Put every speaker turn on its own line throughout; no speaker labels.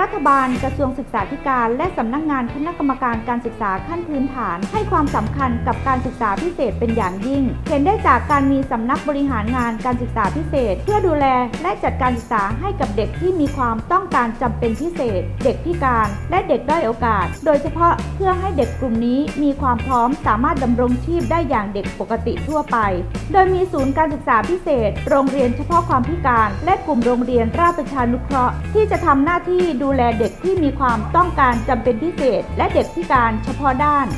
รัฐบาล กระทรวงศึกษาธิการ และสำนักงานคณะกรรมการการศึกษาขั้นพื้นฐาน ให้ความสำคัญกับการศึกษาพิเศษเป็นอย่างยิ่ง เห็นได้จากการมีสำนักบริหารงานการศึกษาพิเศษ เพื่อดูแลและจัดการศึกษาให้กับเด็กที่มีความต้องการจำเป็นพิเศษ เด็กพิการ และเด็กด้อยโอกาส โดยเฉพาะเพื่อให้เด็กกลุ่มนี้มีความพร้อมสามารถดำรงชีพได้อย่างเด็กปกติทั่วไป โดยมีศูนย์การศึกษาพิเศษ โรงเรียนเฉพาะความพิการ และกลุ่มโรงเรียนราชประชานุเคราะห์ที่จะทำหน้าที่ดููแลเด็กที่มีความต้องการจำเป็นพิเศษ และเด็กพิการเฉพาะด้าน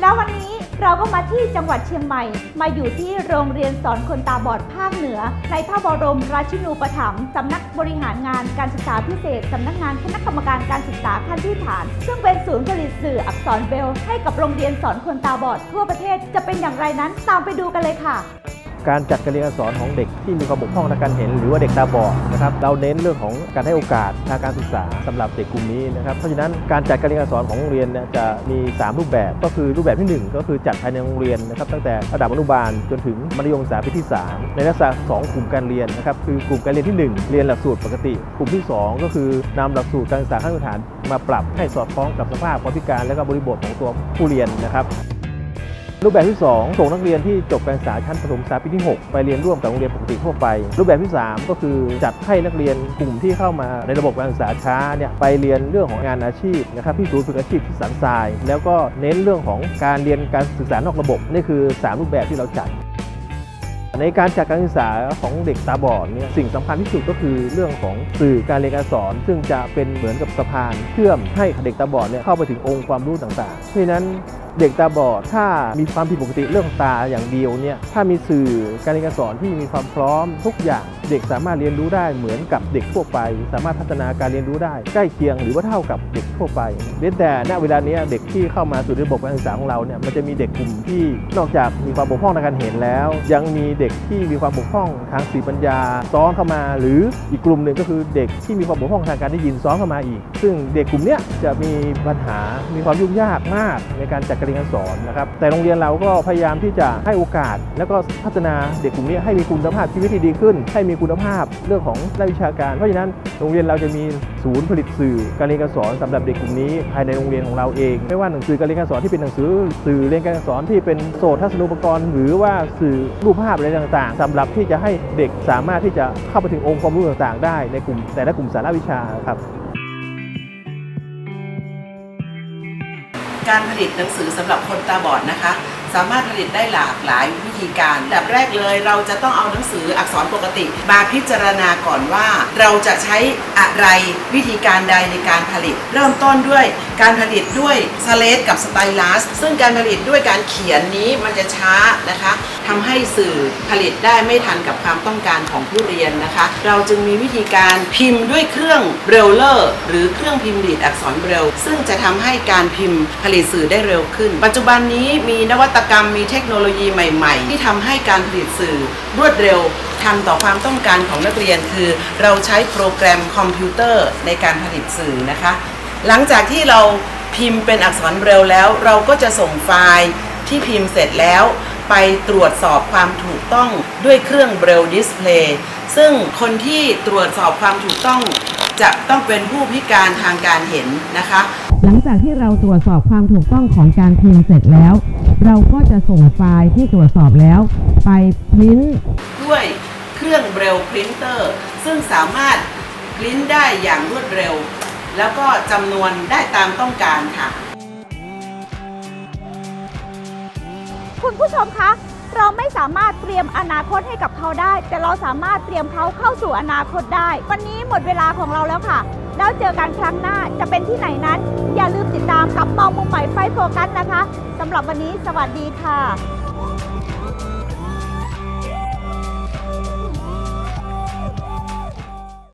แล้ววันนี้เราก็มาที่จังหวัดเชียงใหม่ มาอยู่ที่โรงเรียนสอนคนตาบอดภาคเหนือ ในพระบรมราชินูปถัมภ์สำนักบริหารงานการศึกษาพิเศษ สำนักงานคณะกรรมการการศึกษาขั้นพื้นฐาน ซึ่งเป็นศูนย์ผลิตสื่ออักษรเบล ให้กับโรงเรียนสอนคนตาบอดทั่วประเทศจะเป็นอย่างไรนั้นตามไปดูกันเลยค่ะ
การจัดการเรียนการสอนของเด็กที่มีความบกพร่องทางการเห็น หรือว่าเด็กตาบอดนะครับเราเน้นเรื่องของการให้โอกาสทางการศึกษาสำหรับเด็กกลุ่มนี้นะครับเพราะฉะนั้นการจัดการเรียนการสอนของโรงเรียนเนี่ยจะมี 3 รูปแบบก็คือรูปแบบทีหนึ่1 ก็คือจัดภายในโรงเรียนนะครับตั้งแต่ระดับอนุบาลจนถึงมัธยมศึกษาปีที่ 3 ในลักษณะ2กลุ่มการเรียนนะครับคือกลุ่มการเรียนที่ 1 เรียนหลักสูตรปกติ กลุ่มที่ 2 ก็คือนำหลักสูตรการศึกษาขั้นพื้นฐานมาปรับให้สอดคล้องกับสภาพความพิการและก็บริบทของตัวผู้เรียนนะครับ รูปแบบที่ 2 ส่งนักเรียนที่จบการศึกษาชั้นประถมศึกษาปีที่ 6 ไปเรียนร่วมกับโรงเรียนปกติทั่วไป รูปแบบที่ 3 ก็คือจัดให้นักเรียนกลุ่มที่เข้ามาในระบบการศึกษาช้าเนี่ยไปเรียนเรื่องของงานอาชีพนะครับที่ศูนย์ฝึกอาชีพที่สันทราย แล้วก็เน้นเรื่องของการเรียนการศึกษานอกระบบนี่คือ 3 รูปแบบที่เราจัดในการจัดการศึกษาของเด็กตาบอดเนี่ยสิ่งสำคัญที่สุดก็คือเรื่องของสื่อการเรียนการสอน ซึ่งจะเป็นเหมือนกับสะพานเชื่อมให้เด็กตาบอดเนี่ยเข้าไปถึงองค์ความรู้ต่างๆเพราะนั้นเด็กตาบอดถ้ามีความผิดปกติเรื่องตาอย่างเดียวเนี่ยถ้ามีสื่อการเรียนการสอนที่มีความพร้อมทุกอย่างเด็กสามารถเรียนรู้ได้เหมือนกับเด็กทั่วไป สามารถพัฒนาการเรียนรู้ได้ใกล้เคียงหรือว่าเท่ากับเด็กทั่วไปเว้นแต่ณเวลานี้เด็กที่เข้ามาสู่ระบบการศึกษาของเราเนี่ยมันจะมีเด็กกลุ่มที่นอกจากมีความบกพร่องทางการเห็นแล้ว ยังมีเด็กที่มีความบกพร่องทางสติปัญญาซ้อนเข้ามา หรืออีกกลุ่มหนึ่งก็คือเด็กที่มีความบกพร่องทางการได้ยินซ้อนเข้ามาอีก ซึ่งเด็กกลุ่มนี้จะมีปัญหามีความยุ่งยากมากในการจัดการเรียนการสอนนะครับแต่โรงเรียนเราก็พยายามที่จะให้โอกาส แล้วก็พัฒนาเด็กกลุ่มนี้ให้มีคุณภาพชีวิตที่ดีขึ้น ให้มีคุณภาพเรื่องของด้านวิชาการเพราะฉะนั้นโรงเรียนเราจะมีศูนย์ผลิตสื่อการเรียนการสอนสำหรับเด็กกลุ่มนี้ภายในโรงเรียนของเราเอง ไม่ว่าหนังสือการเรียนการสอนที่เป็นหนังสือสื่อเรียนการสอนที่เป็นโสตทัศนูปกรณ์ หรือว่าสื่อรูปภาพอะไรต่างๆสำหรับที่จะให้เด็กสามารถที่จะเข้าไปถึงองค์ความรู้ต่างๆ ได้ในกลุ่มแต่ละกลุ่มสาระวิชาครับ
การผลิตหนังสือสำหรับคนตาบอดนะคะ สามารถผลิตได้หลากหลายวิธีการแบบแรกเลย เราจะต้องเอาหนังสืออักษรปกติ มาพิจารณาก่อนว่า เราจะใช้อะไรวิธีการใดในการผลิต เริ่มต้นด้วย การผลิตด้วยสเลตกับสไตลัสซึ่งการผลิตด้วยการเขียนนี้มันจะช้านะคะทำให้สื่อผลิตได้ไม่ทันกับความต้องการของผู้เรียนนะคะ เราจึงมีวิธีการพิมพ์ด้วยเครื่องเบรลเลอร์หรือเครื่องพิมพ์ดีดอักษรเบรลซึ่งจะทำให้การพิมพ์ผลิตสื่อได้เร็วขึ้น ปัจจุบันนี้มีนวัตกรรมมีเทคโนโลยีใหม่ๆ ที่ทำให้การผลิตสื่อรวดเร็วทันต่อความต้องการของนักเรียนคือ เราใช้โปรแกรมคอมพิวเตอร์ในการผลิตสื่อนะคะ หลังจากที่เราพิมพ์เป็นอักษรเบรลแล้ว เราก็จะส่งไฟล์ที่พิมพ์เสร็จแล้ว ไปตรวจสอบความถูกต้องด้วยเครื่องเบรลดิสเพลย์ซึ่งคนที่ตรวจสอบความถูกต้อง จะต้องเป็นผู้พิการทางการเห็นนะคะ
หลังจากที่เราตรวจสอบความถูกต้องของการพิมพ์เสร็จแล้ว เราก็จะส่งไฟล์ที่ตรวจสอบแล้ว ไปพิมพ์
ด้วยเครื่องเบรลพรินเตอร์ซึ่งสามารถพริ้นได้อย่างรวดเร็ว แล้วก็จำนวนได้ตามต้องการค่ะ
คุณผู้ชมคะ เราไม่สามารถเตรียมอนาคตให้กับเขาได้ แต่เราสามารถเตรียมเขาเข้าสู่อนาคตได้ วันนี้หมดเวลาของเราแล้วค่ะ แล้วเจอกันครั้งหน้าจะเป็นที่ไหนนั้น อย่าลืมติดตามกับมองมุมใหม่ไฟโฟกัสนะคะสำหรับวันนี้สวัสดีค่ะ